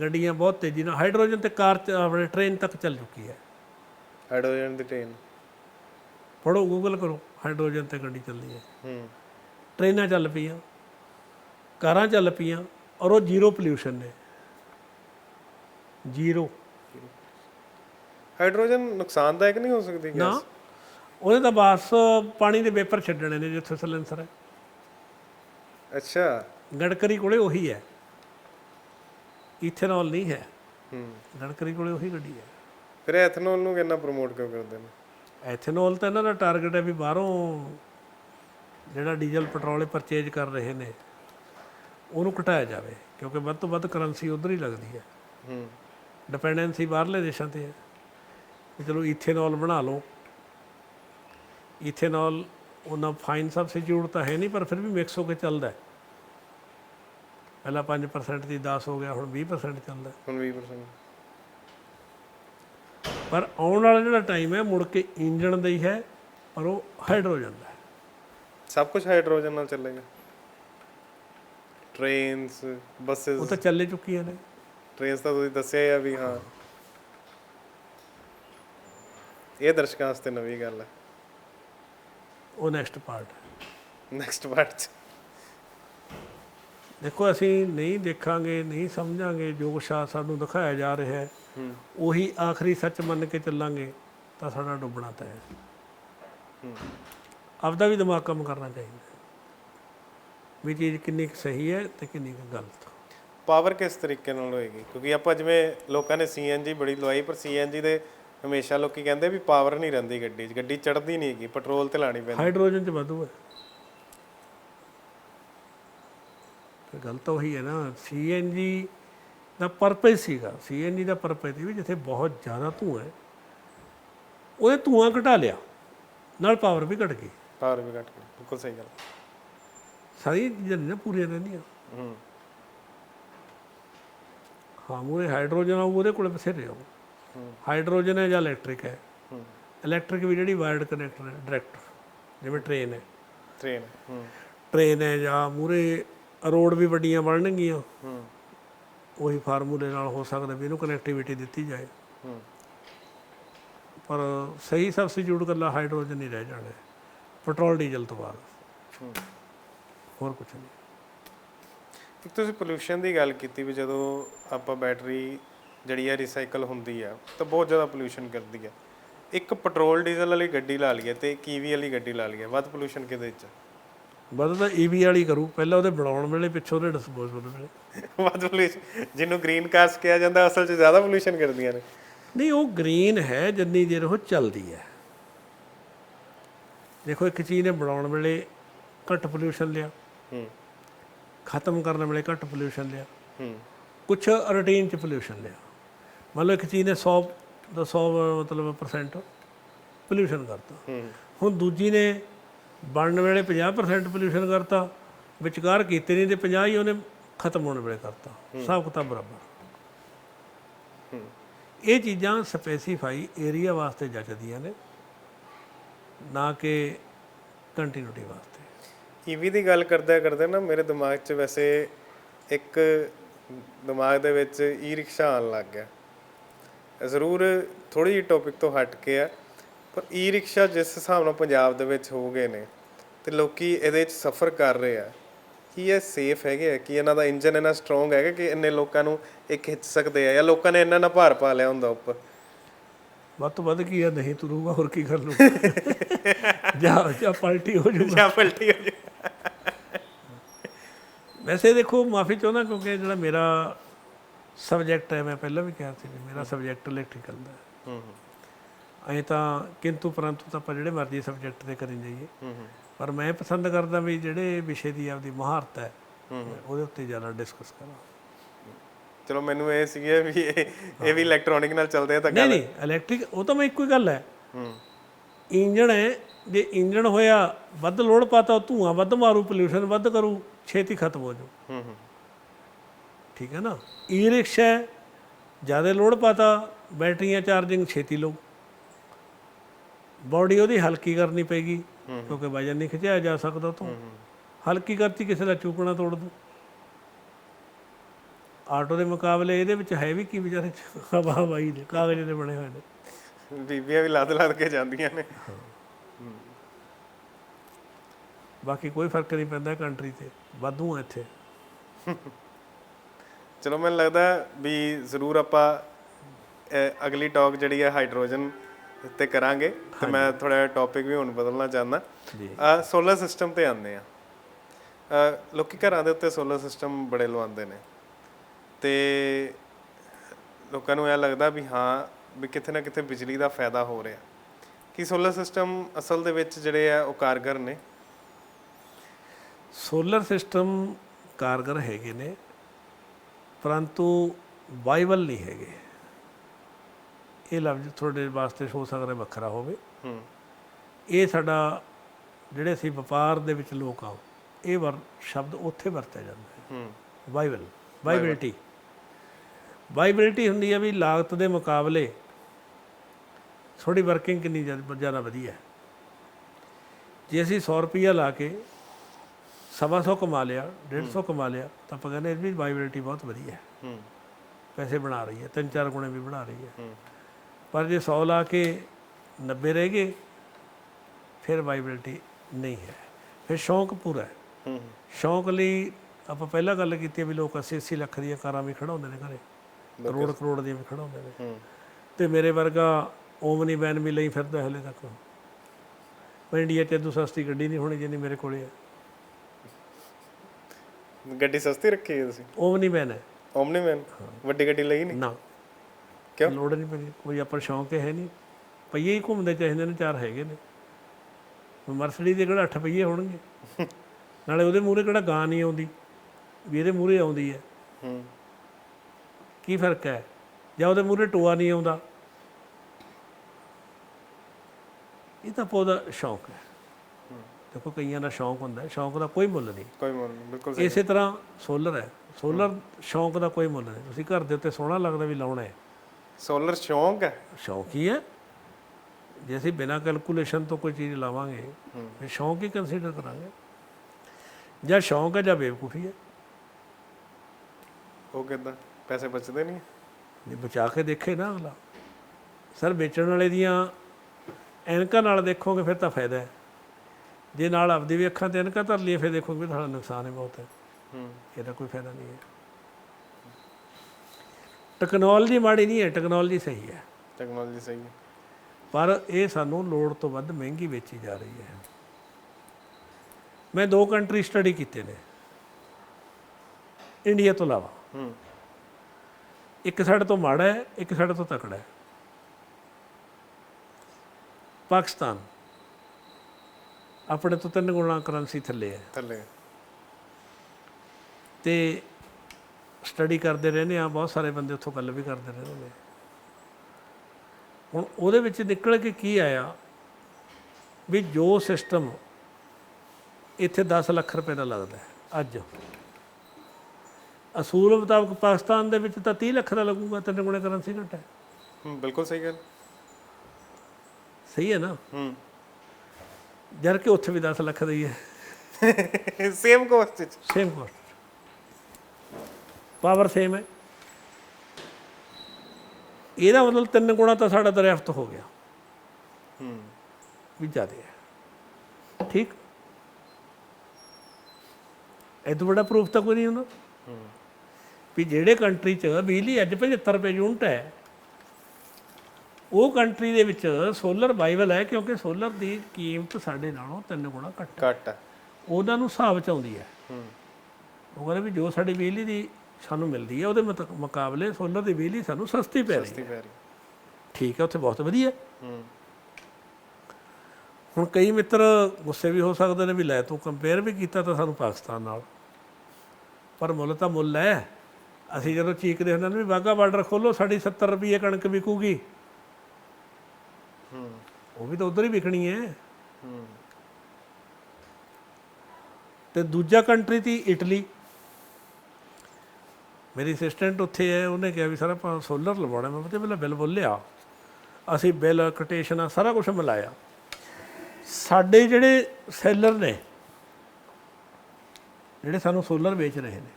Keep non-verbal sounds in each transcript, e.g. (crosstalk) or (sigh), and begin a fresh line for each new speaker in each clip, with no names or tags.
ਗੱਡੀਆਂ ਬਹੁਤ ਤੇਜ਼ੀ ਨਾਲ ਹਾਈਡਰੋਜਨ ਤੇ ਕਾਰ ਚ ਆਪਣੇ ਟ੍ਰੇਨ ਤੱਕ ਚੱਲ ਚੁੱਕੀ ਹੈ।
ਹਾਈਡਰੋਜਨ ਦੀ ਟ੍ਰੇਨ
ਪੜੋ ਗੂਗਲ ਕਰੋ ਹਾਈਡਰੋਜਨ ਤੇ ਗੱਡੀ ਚੱਲਦੀ ਹੈ।
ਹੂੰ।
ਟ੍ਰੇਨਾਂ ਚੱਲ ਪਈਆਂ ਕਾਰਾਂ ਚੱਲ ਪਈਆਂ ਔਰ ਉਹ ਜ਼ੀਰੋ ਪੋਲਿਊਸ਼ਨ ਨੇ। ਜ਼ੀਰੋ।
ਹਾਈਡਰੋਜਨ ਨੁਕਸਾਨਦਾਇਕ ਨਹੀਂ ਹੋ ਸਕਦੀ
ਨਾ।
ਗੈਸ
ਉਹਨੇ ਤਾਂ ਬਸ ਪਾਣੀ ਦੇ ਵੇਪਰ ਛੱਡਣੇ ਨੇ ਜਿੱਥੇ ਸਿਲੰਸਰ ਹੈ।
ਅੱਛਾ।
ਗੜਕਰੀ ਕੋਲੇ ਉਹੀ ਹੈ। ਇਥੇਨੋਲ ਨਹੀਂ ਹੈ।
ਹੂੰ।
ਗੜਕਰੀ ਕੋਲੇ ਉਹੀ ਗੱਡੀ ਹੈ।
ਫਿਰ ਐਥਨੋਲ ਨੂੰ ਕਿੰਨਾ ਪ੍ਰਮੋਟ ਕਿਉਂ ਕਰਦੇ ਨੇ?
ਐਥੇਨੋਲ ਤਾਂ ਇਹਨਾਂ ਦਾ ਟਾਰਗੇਟ ਹੈ ਵੀ ਬਾਹਰੋਂ ਜਿਹੜਾ ਡੀਜ਼ਲ ਪੈਟਰੋਲ ਪਰਚੇਜ ਕਰ ਰਹੇ ਨੇ ਉਹਨੂੰ ਘਟਾਇਆ ਜਾਵੇ ਕਿਉਂਕਿ ਵੱਧ ਤੋਂ ਵੱਧ ਕਰੰਸੀ ਉਧਰ ਹੀ ਲੱਗਦੀ ਹੈ।
ਹੂੰ।
ਡਿਪੈਂਡੈਂਸੀ ਬਾਹਰਲੇ ਦੇਸ਼ਾਂ ਤੇ ਹੈ। ਵੀ ਚਲੋ ਇਥੇਨੋਲ ਬਣਾ ਲਓ। ਇਥੇਨੋਲ ਉਹਨਾਂ ਫਾਈਨ ਸਬਸਟੀਟਿਊਟ ਤਾਂ ਹੈ ਨਹੀਂ ਪਰ ਫਿਰ ਵੀ ਮਿਕਸ ਹੋ ਕੇ ਚੱਲਦਾ ਹੈ। ਪਹਿਲਾਂ 5% ਦੀ 10 ਹੋ ਗਿਆ ਹੁਣ 20% ਚੱਲਦਾ।
ਹੁਣ 20%
ਪਰ ਆਉਣ ਵਾਲਾ ਜਿਹੜਾ ਟਾਈਮ ਹੈ ਮੁੜ ਕੇ ਇੰਜਣ ਦਾ ਹੀ ਹੈ ਪਰ ਉਹ ਹਾਈਡਰੋਜਨ ਦਾ ਹੈ।
ਸਭ ਕੁਝ ਹਾਈਡਰੋਜਨ ਨਾਲ ਚੱਲੇਗਾ। ਟ੍ਰੇਨਸ
ਉਹ
ਬੱਸਸ
ਤਾਂ ਚੱਲੇ ਚੁੱਕੀਆਂ ਨੇ।
ਟ੍ਰੇਨਸ ਤਾਂ ਤੁਸੀਂ ਦੱਸਿਆ ਹੀ ਆ ਵੀ ਹਾਂ। ਇਹ ਦਰਸ਼ਕਾਂ ਵਾਸਤੇ ਨਵੀਂ ਗੱਲ ਹੈ।
ਉਹ ਨੈਕਸਟ ਪਾਰਟ
ਨੈਕਸਟ ਪਾਰਟ
ਦੇਖੋ ਅਸੀਂ ਨਹੀਂ ਦੇਖਾਂਗੇ ਨਹੀਂ ਸਮਝਾਂਗੇ ਜੋ ਸ਼ਾ ਸਾਨੂੰ ਦਿਖਾਇਆ ਜਾ ਰਿਹਾ ਹੈ। ਉਹੀ ਆਖਰੀ ਸੱਚ ਮੰਨ ਕੇ ਚੱਲਾਂਗੇ ਤਾਂ ਸਾਡਾ ਡੁੱਬਣਾ ਤੈਅ ਹੈ।
ਹੂੰ।
ਆਪਦਾ ਵੀ ਦਿਮਾਗ ਕੰਮ ਕਰਨਾ ਚਾਹੀਦਾ ਵੀ ਚੀਜ਼ ਕਿੰਨੀ ਕੁ ਸਹੀ ਹੈ ਤੇ ਕਿੰਨੀ ਕੁ ਗਲਤ।
ਪਾਵਰ ਕਿਸ ਤਰੀਕੇ ਨਾਲ ਹੋਏਗੀ? ਕਿਉਂਕਿ ਆਪਾਂ ਜਿਵੇਂ ਲੋਕਾਂ ਨੇ ਸੀਐਨਜੀ ਬੜੀ ਲਵਾਈ ਪਰ ਸੀਐਨਜੀ ਦੇ ਹਮੇਸ਼ਾ ਲੋਕੀ ਕਹਿੰਦੇ ਵੀ ਪਾਵਰ ਨਹੀਂ ਰਹਿੰਦੀ ਗੱਡੀ 'ਚ। ਗੱਡੀ ਚੜਦੀ ਨਹੀਂ ਹੈਗੀ ਪੈਟਰੋਲ ਤੇ ਲਾਣੀ ਪੈਂਦੀ।
ਹਾਈਡਰੋਜਨ ਚ ਵਾਧੂ ਹੈ। ਫਿਰ ਗੱਲ ਤਾਂ ਉਹੀ ਹੈ ਨਾ ਸੀਐਨਜੀ ਦਾ ਪਰਪਸ ਸੀਗਾ। ਸੀਐਨਜੀ ਦਾ ਪਰਪਸ ਸੀ ਵੀ ਜਿੱਥੇ ਬਹੁਤ ਜ਼ਿਆਦਾ ਧੂਆਂ ਹੈ ਉਹਦੇ ਧੂਆਂ ਘਟਾ ਲਿਆ ਨਾਲ ਪਾਵਰ ਵੀ ਘਟ ਗਈ।
ਪਾਵਰ ਵੀ ਘਟ ਗਈ ਬਿਲਕੁਲ ਸਹੀ ਗੱਲ।
ਸਾਰੀਆਂ ਚੀਜ਼ਾਂ ਨਾ ਪੂਰੀਆਂ ਰਹਿੰਦੀਆਂ।
ਹੂੰ।
ਹਾਂ ਮੂਰੇ ਹਾਈਡਰੋਜਨ ਆਊ ਉਹਦੇ ਕੋਲੇ ਬਥੇਰੇ ਆਊ। ਹਾਈਡਰੋਜਨ ਹੈ ਜਾਂ ਇਲੈਕਟ੍ਰਿਕ ਹੈ।
ਹੂੰ।
ਇਲੈਕਟ੍ਰਿਕ ਵੀ ਜਿਹੜੀ ਵਾਇਰਡ ਕਨੈਕਟਰ ਹੈ ਡਾਇਰੈਕਟ ਜਿਵੇਂ ਟ੍ਰੇਨ ਹੈ।
ਟ੍ਰੇਨ ਹੂੰ।
ਟ੍ਰੇਨ ਹੈ ਜਾਂ ਮੂਰੇ ਰੋਡ ਵੀ ਵੱਡੀਆਂ ਬਣਨਗੀਆਂ।
ਹੂੰ।
ਉਹੀ ਫਾਰਮੂਲੇ ਨਾਲ ਹੋ ਸਕਦਾ ਵੀ ਇਹਨੂੰ ਕਨੈਕਟੀਵਿਟੀ ਦਿੱਤੀ ਜਾਏ।
ਹੂੰ।
ਪਰ ਸਹੀ ਸਬਸਟੀਟਿਊਟ ਕੱਲਾ ਹਾਈਡਰੋਜਨ ਨਹੀਂ ਰਹਿ ਜਾਣਾ। ਪੈਟਰੋਲ ਡੀਜ਼ਲ ਤੋਂ ਬਾਅਦ।
ਹੂੰ।
ਹੋਰ ਕੁਝ ਨਹੀਂ।
ਇੱਕ ਤੁਸੀਂ ਪੋਲੂਸ਼ਨ ਦੀ ਗੱਲ ਕੀਤੀ ਵੀ ਜਦੋਂ ਆਪਾਂ ਬੈਟਰੀ ਜਿਹੜੀ ਹੈ ਰੀਸਾਈਕਲ ਹੁੰਦੀ ਆ ਤਾਂ ਬਹੁਤ ਜ਼ਿਆਦਾ ਪੋਲੂਸ਼ਨ ਕਰਦੀ ਹੈ ਇੱਕ ਪੈਟਰੋਲ ਡੀਜ਼ਲ ਵਾਲੀ ਗੱਡੀ ਲਾ ਲਈਏ ਤੇ ਇੱਕ ਈਵੀ ਵਾਲੀ ਗੱਡੀ ਲਾ ਲਈਏ। ਵੱਧ ਪੋਲੂਸ਼ਨ ਕਿਹਦੇ ਚ?
ਵੱਧ ਤਾਂ ਈਵੀ ਵਾਲੀ ਕਰੂ ਪਹਿਲਾਂ ਉਹਦੇ ਬਣਾਉਣ ਵੇਲੇ ਪਿੱਛੋਂ ਉਹਦੇ ਡਿਸਪੋਜ਼ਲ ਵੇਲੇ।
ਵੱਧ ਪੋਲੂਸ਼ਨ ਜਿਹਨੂੰ ਗ੍ਰੀਨ ਕਾਰਸ ਕਿਹਾ ਜਾਂਦਾ ਅਸਲ 'ਚ ਜ਼ਿਆਦਾ ਪੋਲੂਸ਼ਨ ਕਰਦੀਆਂ ਨੇ।
ਨਹੀਂ ਉਹ ਗ੍ਰੀਨ ਹੈ ਜਿੰਨੀ ਦੇਰ ਉਹ ਚੱਲਦੀ ਹੈ। ਦੇਖੋ ਇੱਕ ਚੀਜ਼ ਨੇ ਬਣਾਉਣ ਵੇਲੇ ਘੱਟ ਪੋਲੂਸ਼ਨ ਲਿਆ।
ਹੂੰ।
ਖਤਮ ਕਰਨ ਵੇਲੇ ਘੱਟ ਪੋਲੂਸ਼ਨ ਲਿਆ।
ਹੂੰ।
ਕੁਝ ਰੂਟੀਨ ਚ ਪੋਲੂਸ਼ਨ ਲਿਆ। ਮੰਨ ਲਓ ਇੱਕ ਚੀਜ਼ ਨੇ 100 ਦਾ 100 ਮਤਲਬ ਪਰਸੈਂਟ ਪੋਲੂਸ਼ਨ ਕਰਤਾ।
ਹੂੰ।
ਹੁਣ ਦੂਜੀ ਨੇ ਬਣਨ ਵੇਲੇ 50% ਪੋਲੂਸ਼ਨ ਕਰਤਾ ਵਿਚਕਾਰ ਕੀਤੇ ਨਹੀਂ ਤੇ 50 ਹੀ ਉਹਨੇ ਖਤਮ ਹੋਣ ਵੇਲੇ ਕਰਤਾ। ਹਿਸਾਬ ਕਿਤਾਬ ਬਰਾਬਰ। ਇਹ ਚੀਜ਼ਾਂ ਸਪੈਸੀਫਾਈ ਏਰੀਆ ਵਾਸਤੇ ਜੱਜਦੀਆਂ ਨੇ ਨਾ ਕਿ ਕੰਟੀਨਿਊਟੀ ਵਾਸਤੇ।
ਈਵੀ ਦੀ ਗੱਲ ਕਰਦਾ ਕਰਦੇ ਨਾ ਮੇਰੇ ਦਿਮਾਗ 'ਚ ਵੈਸੇ ਇੱਕ ਦਿਮਾਗ ਦੇ ਵਿੱਚ ਈ ਰਿਕਸ਼ਾ ਆਉਣ ਲੱਗ ਗਿਆ। ਜ਼ਰੂਰ ਥੋੜੀ ਜਿਹੀ ਟੌਪਿਕ ਤੋਂ ਹਟ ਕੇ ਆ। ਪਰ ਈ ਰਿਕਸ਼ਾ ਜਿਸ ਹਿਸਾਬ ਨਾਲ ਪੰਜਾਬ ਦੇ ਵਿੱਚ ਹੋ ਗਏ ਨੇ ਤੇ ਲੋਕੀ ਇਹਦੇ ਵਿੱਚ ਸਫ਼ਰ ਕਰ ਰਹੇ ਆ ਕੀ ਇਹ ਸੇਫ ਹੈਗੇ ਆ? ਕਿ ਇਹਨਾਂ ਦਾ ਇੰਜਨ ਇਹਨਾਂ ਸਟਰੋਂਗ ਹੈਗਾ ਕਿ ਇੰਨੇ ਲੋਕਾਂ ਨੂੰ ਇਹ ਖਿੱਚ ਸਕਦੇ ਆ ਜਾਂ ਲੋਕਾਂ ਨੇ ਇਹਨਾਂ ਨਾਲ ਭਾਰ ਪਾ ਲਿਆ ਹੁੰਦਾ ਉੱਪਰ?
ਵੱਧ ਤੋਂ ਵੱਧ ਕੀ ਆ ਨਹੀਂ ਤੁਰੂਗਾ ਹੋਰ ਕੀ ਕਰ ਲੂ ਜਾ ਜਾ ਪਲਟੀ ਹੋ ਜੂ
ਜਾਂ ਪਲਟੀ ਹੋ ਜਾਏ
ਵੈਸੇ ਦੇਖੋ ਮਾਫੀ ਚਾਹੁੰਦਾ ਕਿਉਂਕਿ ਜਿਹੜਾ ਮੇਰਾ ਸਬਜੈਕਟ ਹੈ ਮੈਂ ਪਹਿਲਾਂ ਵੀ ਕਿਹਾ ਸੀ ਮੇਰਾ ਸਬਜੈਕਟ ਇਲੈਕਟ੍ਰੀਕਲ ਦਾ। ਹੈ
ਹੂੰ।
ਐਂ ਤਾਂ ਕਿੰਤੂ ਪਰੰਤੂ ਤਾਂ ਆਪਾਂ ਜਿਹੜੇ ਮਰਜ਼ੀ ਸਬਜੈਕਟ ਤੇ ਕਰੀ ਜਾਈਏ।
ਹੂੰ ਹੂੰ।
ਪਰ ਮੈਂ ਪਸੰਦ ਕਰਦਾ ਵੀ ਜਿਹੜੇ ਵਿਸ਼ੇ ਦੀ ਆਪਦੀ ਮਹਾਰਤ ਹੈ ਉਹਦੇ ਉੱਤੇ ਜ਼ਿਆਦਾ ਡਿਸਕਸ ਕਰਾਂ।
ਚਲੋ ਮੈਨੂੰ ਇਹ ਸੀਗਾ ਵੀ ਇਹ ਇਹ ਵੀ ਇਲੈਕਟ੍ਰੋਨਿਕ ਨਾਲ ਚੱਲਦੇ ਆ ਤਾਂ
ਨਹੀਂ ਨਹੀਂ ਇਲੈਕਟ੍ਰਿਕ ਉਹ ਤਾਂ ਮੈਂ ਇੱਕੋ ਹੀ ਗੱਲ ਹੈ।
ਹੂੰ।
ਇੰਜਣ ਹੈ ਜੇ ਇੰਜਣ ਹੋਇਆ ਵੱਧ ਲੋਡ ਪਾਤਾ ਧੂਆਂ ਵੱਧ ਮਾਰੂ ਪੋਲੂਸ਼ਨ ਵੱਧ ਕਰੂ ਛੇਤੀ ਖਤਮ ਹੋ ਜਾਊ।
ਹੂੰ ਹੂੰ।
ਠੀਕ ਹੈ ਨਾ? ਈ ਰਿਕਸ਼ਾ ਜ਼ਿਆਦਾ ਲੋਡ ਪਾਤਾ ਬੈਟਰੀਆਂ ਚਾਰਜਿੰਗ ਛੇਤੀ ਲਓ ਬਾਡੀ ਉਹਦੀ ਹਲਕੀ ਕਰਨੀ ਪੈਗੀ ਕਿਉਂਕਿ ਵਜਨ ਨਹੀਂ ਖਿਚਾਇਆ ਜਾ ਸਕਦਾ ਤੋਂ ਹਲਕੀ ਕਰਤੀ ਕਿਸੇ ਦਾ ਚੂਕਣਾ ਤੋੜ ਦੋ। ਆਟੋ ਦੇ ਮੁਕਾਬਲੇ ਇਹਦੇ ਵਿੱਚ ਹੈ ਵੀ ਕੀ ਵਿਚਾਰੇ ਹਵਾ ਹਵਾਈ ਨੇ ਕਾਗਜ਼ ਦੇ ਬਣੇ ਹੋਏ ਨੇ।
ਬੀਬੀਆਂ ਵੀ ਲੱਦ ਲੱਦ ਕੇ ਜਾਂਦੀਆਂ ਨੇ।
ਬਾਕੀ ਕੋਈ ਫ਼ਰਕ ਨਹੀਂ ਪੈਂਦਾ ਕੰਟਰੀ ਤੇ ਵਾਧੂ ਆ ਇੱਥੇ।
ਚਲੋ ਮੈਨੂੰ ਲੱਗਦਾ ਵੀ ਜ਼ਰੂਰ ਆਪਾਂ ਅਗਲੀ ਟਾਕ ਜਿਹੜੀ ਹੈ ਹਾਈਡਰੋਜਨ ਤੇ ਕਰਾਂਗੇ ਤੇ ਮੈਂ ਥੋੜਾ ਜਿਹਾ ਟੌਪਿਕ ਵੀ ਹੁਣ ਬਦਲਣਾ ਚਾਹੁੰਦਾ।
ਜੀ।
ਆ ਸੋਲਰ ਸਿਸਟਮ ਤੇ ਆਉਂਦੇ ਆ ਲੋਕੀ ਘਰਾਂ ਦੇ ਉੱਤੇ ਸੋਲਰ ਸਿਸਟਮ ਬੜੇ ਲਵਾਉਂਦੇ ਨੇ। ਤੇ ਲੋਕਾਂ ਨੂੰ ਇਹ ਲੱਗਦਾ ਵੀ ਹਾਂ ਵੀ ਕਿਤੇ ਨਾ ਕਿਤੇ ਬਿਜਲੀ ਦਾ ਫਾਇਦਾ ਹੋ ਰਿਹਾ। ਕੀ ਸੋਲਰ ਸਿਸਟਮ ਅਸਲ ਦੇ ਵਿੱਚ ਜਿਹੜੇ ਆ ਉਹ ਕਾਰਗਰ ਨੇ?
ਸੋਲਰ ਸਿਸਟਮ ਕਾਰਗਰ ਹੈਗੇ ਨੇ ਪਰੰਤੂ ਵਾਈਬਲ ਨਹੀਂ ਹੈਗੇ। ਇਹ ਲਫ਼ਜ਼ ਤੁਹਾਡੇ ਵਾਸਤੇ ਹੋ ਸਕਦਾ ਵੱਖਰਾ ਹੋਵੇ।
ਹੂੰ।
ਇਹ ਸਾਡਾ ਜਿਹੜੇ ਅਸੀਂ ਵਪਾਰ ਦੇ ਵਿੱਚ ਲੋਕ ਆ ਇਹ ਵਰ ਸ਼ਬਦ ਉੱਥੇ ਵਰਤਿਆ ਜਾਂਦਾ ਹੈ।
ਹੂੰ।
ਵਾਈਬਲ ਵਾਈਬਿਲਿਟੀ ਵਾਈਬਿਲਿਟੀ ਹੁੰਦੀ ਹੈ ਵੀ ਲਾਗਤ ਦੇ ਮੁਕਾਬਲੇ ਥੋੜੀ ਵਰਕਿੰਗ ਕਿੰਨੀ ਜ਼ਿਆਦਾ ਵਧੀਆ ਹੈ। ਜੇ ਅਸੀਂ 100 ਰੁਪਈਆ ਲਾ ਕੇ ਸਵਾ ਸੌ ਕਮਾ ਲਿਆ 150 ਕਮਾ ਲਿਆ ਤਾਂ ਆਪਾਂ ਕਹਿੰਦੇ ਇਹ ਵੀ ਵਾਈਬਿਲਿਟੀ ਬਹੁਤ ਵਧੀਆ ਹੈ।
ਹੂੰ।
ਪੈਸੇ ਬਣਾ ਰਹੀ ਹੈ ਤਿੰਨ ਚਾਰ ਗੁਣੇ ਵੀ ਬਣਾ ਰਹੀ ਹੈ।
ਹੂੰ।
ਪਰ ਜੇ 100 ਲਾ ਕੇ 90 ਰਹਿ ਗਏ ਫਿਰ ਵਾਈਬਿਲਿਟੀ ਨਹੀਂ ਹੈ। ਫਿਰ ਸ਼ੌਂਕ ਪੂਰਾ ਹੈ। ਸ਼ੌਂਕ ਲਈ ਆਪਾਂ ਪਹਿਲਾਂ ਗੱਲ ਕੀਤੀ ਵੀ ਲੋਕ 80 80 ਲੱਖ ਦੀਆਂ ਕਾਰਾਂ ਵੀ ਖੜਾਉਂਦੇ ਨੇ ਘਰੇ। ਕਰੋੜ ਕਰੋੜ ਦੀਆਂ ਵੀ ਖੜਾਉਂਦੇ ਨੇ। ਤੇ ਮੇਰੇ ਵਰਗਾ ਓਮਨੀ ਵੈਨ ਵੀ ਲਈ ਫਿਰਦਾ ਹਲੇ ਤੱਕ। ਮੈਂ ਇੰਡੀਆ 'ਚ ਇਦੋਂ ਸਸਤੀ ਗੱਡੀ ਨਹੀਂ ਹੋਣੀ ਜਿੰਨੀ ਮੇਰੇ ਕੋਲੇ ਹੈ।
ਗੱਡੀ ਸਸਤੀ ਰੱਖੀ ਹੈ ਤੁਸੀਂ?
ਓਮਨੀ ਵੈਨ ਹੈ।
ਓਮਨੀ ਮੈਨ ਵੱਡੀ ਗੱਡੀ ਲਈ ਨਹੀਂ?
ਨਾ।
ਕਿਉਂ?
ਲੋੜ ਨਹੀਂ ਪੈਂਦੀ। ਕੋਈ ਆਪਣਾ ਸ਼ੌਂਕ ਹੈ ਨਹੀਂ। ਪਈਏ ਹੀ ਘੁੰਮਦੇ ਚਾਹੀਦੇ ਨੇ ਚਾਰ ਹੈਗੇ ਨੇ। ਮਰਸਡੀ ਦੇ ਕਿਹੜਾ 8 ਪਈਏ ਹੋਣਗੇ? (laughs) ਨਾਲੇ ਉਹਦੇ ਮੂਹਰੇ ਕਿਹੜਾ ਗਾਂ ਨਹੀਂ ਆਉਂਦੀ? ਵੀ ਇਹਦੇ ਮੂਹਰੇ ਆਉਂਦੀ ਹੈ।
ਹੂੰ।
ਕੀ ਫ਼ਰਕ ਹੈ? ਜਾਂ ਉਹਦੇ ਮੂਹਰੇ ਟੋਆ ਨਹੀਂ ਆਉਂਦਾ? ਇਹ ਤਾਂ ਪੌਦਾ ਸ਼ੌਂਕ ਹੈ। ਦੇਖੋ ਕਈਆਂ ਦਾ ਸ਼ੌਂਕ ਹੁੰਦਾ ਹੈ। ਸ਼ੌਂਕ ਦਾ ਕੋਈ ਮੁੱਲ ਨਹੀਂ।
ਕੋਈ ਮਨ ਬਿਲਕੁਲ ਸਹੀ।
ਇਸੇ ਤਰ੍ਹਾਂ ਸੋਲਰ ਹੈ। ਸੋਲਰ ਸ਼ੌਂਕ ਦਾ ਕੋਈ ਮੁੱਲ ਨਹੀਂ। ਤੁਸੀਂ ਘਰ ਦੇ ਉੱਤੇ ਸੋਹਣਾ ਲੱਗਦਾ ਵੀ ਲਾਉਣਾ ਹੈ।
ਸੋਲਰ ਸ਼ੌਂਕ ਹੈ।
ਸ਼ੌਂਕ ਹੀ ਹੈ। ਜੇ ਅਸੀਂ ਬਿਨਾਂ ਕੈਲਕੂਲੇਸ਼ਨ ਤੋਂ ਕੋਈ ਚੀਜ਼ ਲਾਵਾਂਗੇ ਫਿਰ ਸ਼ੌਂਕ ਹੀ ਕੰਸੀਡਰ ਕਰਾਂਗੇ। ਜਾਂ ਸ਼ੌਂਕ ਹੈ ਜਾਂ ਬੇਵਕੂਫੀ ਹੈ।
ਉਹ ਕਿਦਾਂ? ਪੈਸੇ ਬਚਦੇ ਨਹੀਂ।
ਜੇ ਬਚਾ ਕੇ ਦੇਖੇ ਨਾ ਅਗਲਾ। ਸਰ ਵੇਚਣ ਵਾਲੇ ਦੀਆਂ ਐਨਕਾਂ ਨਾਲ ਦੇਖੋਗੇ ਫਿਰ ਤਾਂ ਫਾਇਦਾ ਹੈ। ਜੇ ਨਾਲ ਆਪਦੀ ਵੀ ਅੱਖਾਂ ਤੇ ਐਨਕਾਂ ਧਰ ਲਈਏ ਫਿਰ ਦੇਖੋਗੇ ਤੁਹਾਡਾ ਨੁਕਸਾਨ ਹੀ ਬਹੁਤ ਹੈ।
ਹੂੰ।
ਇਹਦਾ ਕੋਈ ਫਾਇਦਾ ਨਹੀਂ ਹੈ। ਟੈਕਨੋਲੋਜੀ ਮਾੜੀ ਨਹੀਂ ਹੈ ਟੈਕਨੋਲੋਜੀ ਸਹੀ ਹੈ।
ਟੈਕਨੋਲੋਜੀ ਸਹੀ ਹੈ।
ਪਰ ਇਹ ਸਾਨੂੰ ਲੋੜ ਤੋਂ ਵੱਧ ਮਹਿੰਗੀ ਵੇਚੀ ਜਾ ਰਹੀ ਹੈ। ਮੈਂ ਦੋ ਕੰਟਰੀ ਸਟੱਡੀ ਕੀਤੇ ਨੇ। ਇੰਡੀਆ ਤੋਂ ਇਲਾਵਾ।
ਹੂੰ।
ਇੱਕ ਸਾਡੇ ਤੋਂ ਮਾੜਾ ਹੈ ਇੱਕ ਸਾਡੇ ਤੋਂ ਤਕੜਾ ਹੈ। ਪਾਕਿਸਤਾਨ। ਆਪਣੇ ਤੋਂ ਤਿੰਨ ਗੁਣਾ ਕਰੰਸੀ ਥੱਲੇ ਹੈ।
ਥੱਲੇ।
ਤੇ ਸਟੱਡੀ ਕਰਦੇ ਰਹਿੰਦੇ ਆ ਬਹੁਤ ਸਾਰੇ ਬੰਦੇ ਉੱਥੋਂ ਗੱਲ ਵੀ ਕਰਦੇ ਰਹਿੰਦੇ ਨੇ। ਹੁਣ ਉਹਦੇ ਵਿੱਚ ਨਿਕਲ ਕੇ ਕੀ ਆਇਆ? ਵੀ ਜੋ ਸਿਸਟਮ ਇੱਥੇ 10 ਲੱਖ ਰੁਪਏ ਦਾ ਲੱਗਦਾ ਅੱਜ। ਅਸੂਲ ਮੁਤਾਬਕ ਪਾਕਿਸਤਾਨ ਦੇ ਵਿੱਚ ਤਾਂ 30 ਲੱਖ ਦਾ ਲੱਗੂਗਾ ਤਿੰਨ ਗੁਣੇ ਕਰੰਸੀ ਘੱਟ ਹੈ।
ਬਿਲਕੁਲ ਸਹੀ ਗੱਲ।
ਸਹੀ ਹੈ ਨਾ?
ਹੂੰ।
ਜਦ ਕਿ ਉੱਥੇ ਵੀ 10 ਲੱਖ ਦਾ ਹੀ ਹੈ।
Same cost
same cost power same ਹੈ। ਇਹਦਾ ਮਤਲਬ ਤਿੰਨ ਗੁਣਾ ਤਾਂ ਸਾਡਾ ਦਰਿਆਫਤ ਹੋ ਗਿਆ।
ਹੂੰ।
ਵੀ ਜ਼ਿਆਦਾ ਹੈ। ਠੀਕ? ਇਹ ਤੋਂ ਬੜਾ ਪ੍ਰੂਫ ਤਾਂ ਕੋਈ ਨਹੀਂ ਹੁੰਦਾ।
ਹੂੰ।
ਵੀ ਜਿਹੜੇ ਕੰਟਰੀ 'ਚ ਬਿਜਲੀ ਅੱਜ 75 ਰੁਪਏ ਯੂਨਿਟ ਹੈ ਉਹ ਕੰਟਰੀ ਦੇ ਵਿੱਚ ਸੋਲਰ ਬਾਈਬਲ ਹੈ ਕਿਉਂਕਿ ਸੋਲਰ ਦੀ ਕੀਮਤ ਸਾਡੇ ਨਾਲੋਂ ਤਿੰਨ ਗੁਣਾ ਘੱਟ
ਘੱਟ ਹੈ।
ਉਹਨਾਂ ਨੂੰ ਹਿਸਾਬ 'ਚ ਆਉਂਦੀ ਹੈ।
ਹੂੰ।
ਉਹ ਕਹਿੰਦੇ ਵੀ ਜੋ ਸਾਡੀ ਬਿਜਲੀ ਦੀ ਸਾਨੂੰ ਮਿਲਦੀ ਹੈ ਉਹਦੇ ਮੁਤ- ਮੁਕਾਬਲੇ ਸੋਲਰ ਦੀ ਬਿਜਲੀ ਸਾਨੂੰ ਸਸਤੀ ਪੈ ਰਹੀ ਹੈ
ਸਸਤੀ ਪੈ ਰਹੀ
ਠੀਕ ਹੈ ਉੱਥੇ ਬਹੁਤ ਵਧੀਆ
ਹੂੰ।
ਹੁਣ ਕਈ ਮਿੱਤਰ ਗੁੱਸੇ ਵੀ ਹੋ ਸਕਦੇ ਨੇ ਵੀ ਲੈ ਤੂੰ ਕੰਪੇਅਰ ਵੀ ਕੀਤਾ ਤਾਂ ਸਾਨੂੰ ਪਾਕਿਸਤਾਨ ਨਾਲ। ਪਰ ਮੁੱਲ ਤਾਂ ਮੁੱਲ ਹੈ। ਅਸੀਂ ਜਦੋਂ ਚੀਕਦੇ ਹੁੰਦੇ ਨੇ ਵੀ ਵਾਹਗਾ ਬਾਰਡਰ ਖੋਲੋ ਸਾਡੀ 70 ਰੁਪਏ ਕਣਕ ਵਿਕੂਗੀ।
ਹੂੰ।
ਉਹ ਵੀ ਤਾਂ ਉਧਰ ਹੀ ਵਿਕਣੀ ਹੈ।
ਹੂੰ।
ਤੇ ਦੂਜਾ ਕੰਟਰੀ ਤੀ ਇਟਲੀ। ਮੇਰੀ ਅਸਿਸਟੈਂਟ ਉੱਥੇ ਹੈ ਉਹਨੇ ਕਿਹਾ ਵੀ ਸਰ ਆਪਾਂ ਸੋਲਰ ਲਵਾਉਣਾ ਮੈਂ ਕਿਹਾ ਪਹਿਲਾਂ ਬਿੱਲ ਬੋਲਿਆ। ਅਸੀਂ ਬਿੱਲ ਕੋਟੇਸ਼ਨ ਸਾਰਾ ਕੁਝ ਮਿਲਾਇਆ। ਸਾਡੇ ਜਿਹੜੇ ਸੈਲਰ ਨੇ ਜਿਹੜੇ ਸਾਨੂੰ ਸੋਲਰ ਵੇਚ ਰਹੇ ਨੇ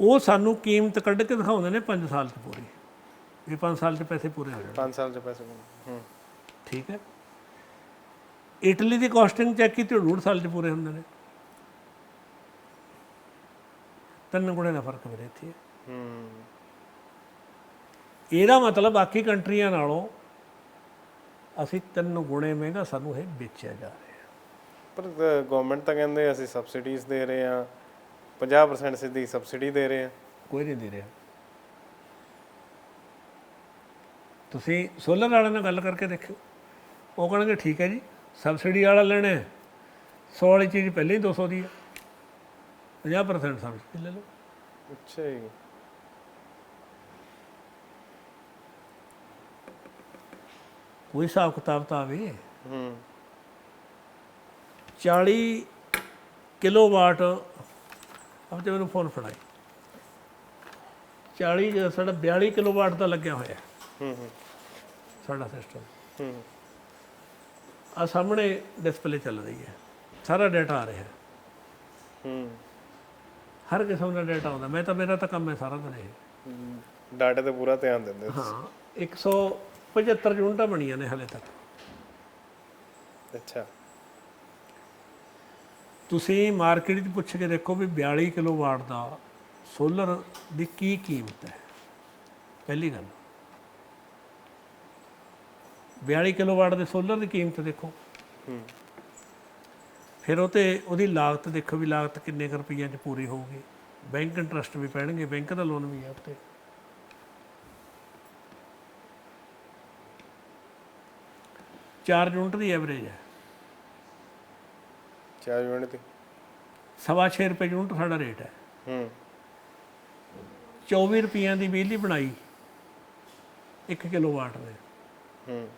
ਉਹ ਸਾਨੂੰ ਕੀਮਤ ਕੱਢ ਕੇ ਦਿਖਾਉਂਦੇ ਨੇ 5 ਸਾਲ 'ਚ ਪੂਰੀ। ਵੀ 5 ਸਾਲ 'ਚ ਪੈਸੇ ਪੂਰੇ ਹੋ ਜਾਣ।
5 ਸਾਲ ਚ ਪੈਸੇ ਹੂੰ।
ਠੀਕ ਹੈ। ਇਟਲੀ ਦੀ ਕਾਸਟਿੰਗ ਚੈੱਕ ਕੀਤੀ ਉਹ ਡੂਢ ਸਾਲ 'ਚ ਪੂਰੇ ਹੁੰਦੇ ਨੇ। ਤਿੰਨ ਗੁਣੇ ਦਾ ਫ਼ਰਕ ਮੇਰੇ ਇੱਥੇ
ਹੈ।
ਇਹਦਾ ਮਤਲਬ ਬਾਕੀ ਕੰਟਰੀਆਂ ਨਾਲੋਂ ਅਸੀਂ ਤਿੰਨ ਗੁਣੇ ਮਹਿੰਗਾ ਸਾਨੂੰ ਇਹ ਵੇਚਿਆ ਜਾ ਰਿਹਾ
ਪਰ ਗਵਰਨਮੈਂਟ ਤਾਂ ਕਹਿੰਦੇ ਅਸੀਂ ਸਬਸਿਡੀਜ਼ ਦੇ ਰਹੇ ਆ 50% ਸਿੱਧੀ ਸਬਸਿਡੀ ਦੇ ਰਹੇ ਆ
ਕੋਈ ਨਹੀਂ ਦੇ ਰਿਹਾ। ਤੁਸੀਂ ਸੋਲਰ ਵਾਲਿਆਂ ਨਾਲ ਗੱਲ ਕਰਕੇ ਦੇਖਿਓ। ਉਹ ਕਹਿਣਗੇ ਠੀਕ ਹੈ ਜੀ ਸਬਸਿਡੀ ਵਾਲਾ ਲੈਣਾ ਹੈ। 100 ਵਾਲੀ ਚੀਜ਼ ਪਹਿਲਾਂ ਹੀ 200 ਦੀ ਹੈ। 50% ਸਬਸਿਡੀ ਲੈ ਲਓ।
ਅੱਛਾ ਜੀ।
ਕੋਈ ਹਿਸਾਬ ਕਿਤਾਬ ਤਾਂ ਆਵੇ।
ਹੂੰ।
40 ਕਿਲੋਵਾਟ ਅਬ ਤੇ ਮੈਨੂੰ ਫੋਨ ਫੜਾਈ। 40 ਜਿਹੜਾ ਸਾਡਾ 42 ਕਿਲੋਵਾਟ ਦਾ ਲੱਗਿਆ ਹੋਇਆ। ਹੈ
ਹੂੰ। ਹੂੰ
ਸਾਡਾ ਸਿਸਟਮ
ਹੂੰ।
ਆ ਸਾਹਮਣੇ ਡਿਸਪਲੇ ਚੱਲ ਰਹੀ ਹੈ। ਸਾਰਾ ਡਾਟਾ ਆ ਰਿਹਾ। ਹੈ
ਹੂੰ।
ਹਰ ਕਿਸਮ ਦਾ ਡਾਟਾ ਆਉਂਦਾ। ਮੈਂ ਤਾਂ ਮੇਰਾ ਤਾਂ ਕੰਮ ਹੈ ਸਾਰਾ ਦਿਨ ਇਹ।
ਡਾਟਾ ਤੇ ਪੂਰਾ ਧਿਆਨ ਦਿੰਦੇ
ਹਾਂ 175 ਯੂਨਿਟਾਂ ਬਣੀਆਂ ਨੇ ਹਲੇ ਤੱਕ।
ਅੱਛਾ।
ਤੁਸੀਂ ਮਾਰਕੀਟ 'ਚ ਪੁੱਛ ਕੇ ਦੇਖੋ ਵੀ 42 ਕਿਲੋਵਾਟ ਦਾ ਸੋਲਰ ਦੀ ਕੀ ਕੀਮਤ ਹੈ। ਪਹਿਲੀ ਗੱਲ। 42 ਕਿਲੋਵਾਟ ਦੇ ਸੋਲਰ ਦੀ ਕੀਮਤ ਦੇਖੋ।
ਹੂੰ।
ਫਿਰ ਉਹ ਤੇ ਉਹਦੀ ਲਾਗਤ ਦੇਖੋ ਵੀ ਲਾਗਤ ਕਿੰਨੇ ਕੁ ਰੁਪਈਆਂ 'ਚ ਪੂਰੀ ਹੋਊਗੀ। ਬੈਂਕ ਇੰਟਰਸਟ ਵੀ ਪੈਣਗੇ ਬੈਂਕ ਦਾ ਲੋਨ ਵੀ ਹੈ ਉੱਤੇ। ਚਾਰ ਯੂਨਿਟ ਦੀ ਐਵਰੇਜ ਹੈ।
ਚਾਰ ਯੂਨਿਟ ਦੀ?
ਸਵਾ ਛੇ ਰੁਪਏ ਯੂਨਿਟ ਸਾਡਾ ਰੇਟ ਹੈ।
ਹੂੰ।
24 ਰੁਪਈਆਂ ਦੀ ਬਿਜਲੀ ਬਣਾਈ 1 ਕਿਲੋਵਾਟ ਦੇ।
ਹੂੰ।